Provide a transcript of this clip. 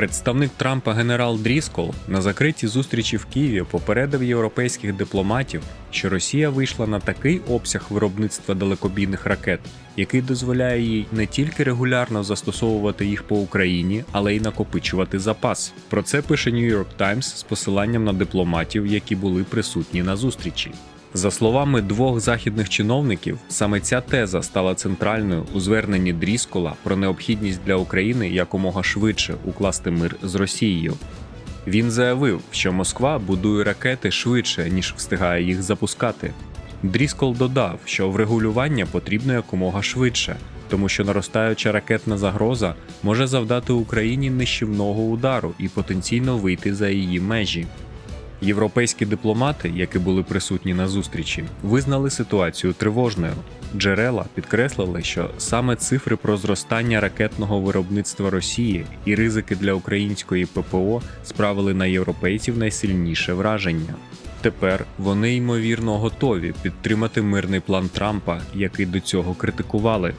Представник Трампа генерал Дріскол на закритій зустрічі в Києві попередив європейських дипломатів, що Росія вийшла на такий обсяг виробництва далекобійних ракет, який дозволяє їй не тільки регулярно застосовувати їх по Україні, але й накопичувати запас. Про це пише New York Times з посиланням на дипломатів, які були присутні на зустрічі. За словами двох західних чиновників, саме ця теза стала центральною у зверненні Дріскола про необхідність для України якомога швидше укласти мир з Росією. Він заявив, що Москва будує ракети швидше, ніж встигає їх запускати. Дріскол додав, що врегулювання потрібно якомога швидше, тому що наростаюча ракетна загроза може завдати Україні нищівного удару і потенційно вийти за її межі. Європейські дипломати, які були присутні на зустрічі, визнали ситуацію тривожною. Джерела підкреслили, що саме цифри про зростання ракетного виробництва Росії і ризики для української ППО справили на європейців найсильніше враження. Тепер вони ймовірно готові підтримати мирний план Трампа, який до цього критикували.